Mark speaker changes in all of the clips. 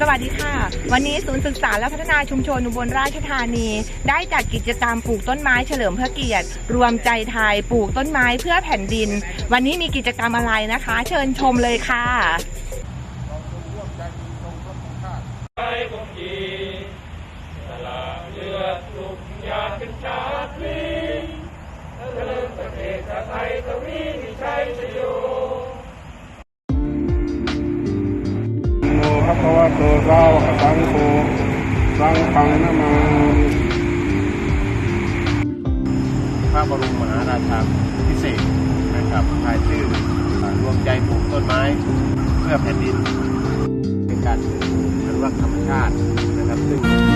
Speaker 1: สวัสดีค่ะ วันนี้ศูนย์ศึกษาและพัฒนาชุมชนอุบลราชธานี ได้จัดกิจกรรมปลูกต้นไม้เฉลิมพระเกียรติ รวมใจไทยปลูกต้นไม้เพื่อแผ่นดิน วันนี้มีกิจกรรมอะไรนะคะ เชิญชมเลยค่ะ
Speaker 2: โมพระภวะโตสาวกสังโฆสังฆังนะมามิ
Speaker 3: พระบรมมหาราชาพิเศษนะครับภายชื่ออ่ารวมใจปลูกต้นไม้เพื่อแผ่นดิน เป็นการฟื้นฟูอนุรักษ์ธรรมชาตินะครับซึ่ง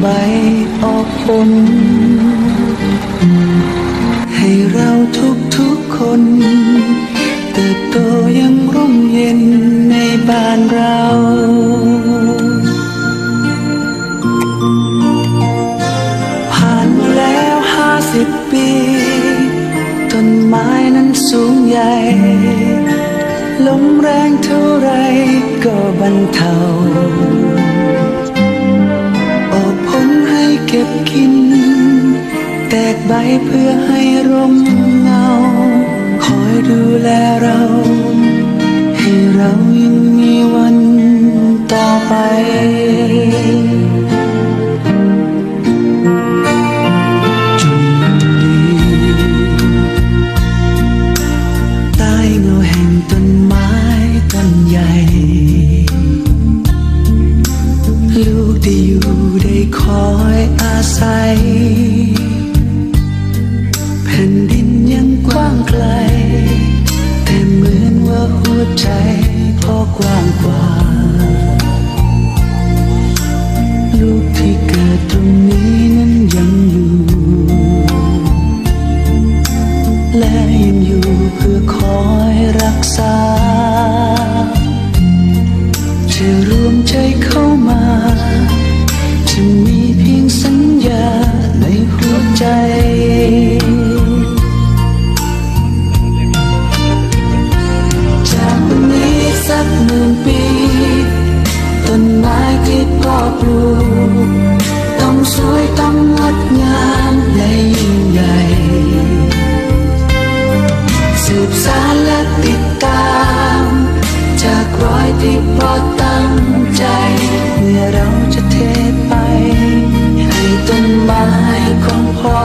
Speaker 4: ใบออกผลให้เราทุกทุกๆคน เติบโตยังร่มเย็นในบ้านเราผ่านมาแล้วห้าสิบปีต้นไม้นั้นสูงใหญ่ ลมแรงเท่าไรก็บรรเทา ใบเพื่อให้ร่มเงา คอยดูแลเรา ให้เรายังมีวันต่อไปจนวันนี้ใต้เงาแห่งต้นไม้ต้นใหญ่ลูกได้อยู่ได้คอยอาศัย ก และติดตาม จากรอยที่พอตั้งใจ เมื่อเราจะเทไป ให้ต้นไม้ของพ่อ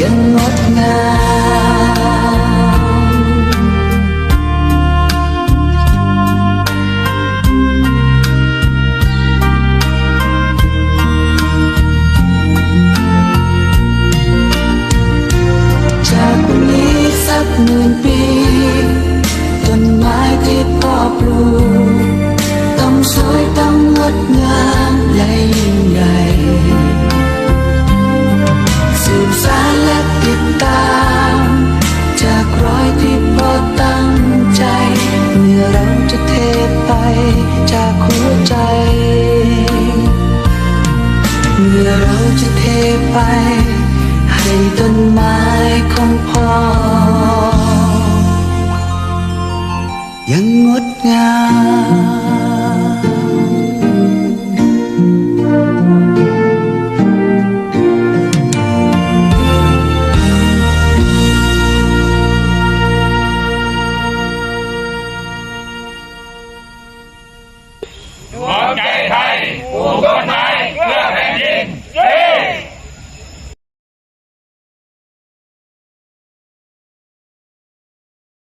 Speaker 4: ยังงดงามจากวันนี้สักหมื่นปี ต้องสวยต้องงดงามและยิ่งใหญ่ สืบสารและติดตาม จากรอยที่พ่อตั้งใจ เมื่อเราจะเทไปจากหัวใจ เมื่อเราจะเทไป ให้ต้นไม้ของพ่อ ยังงดงาม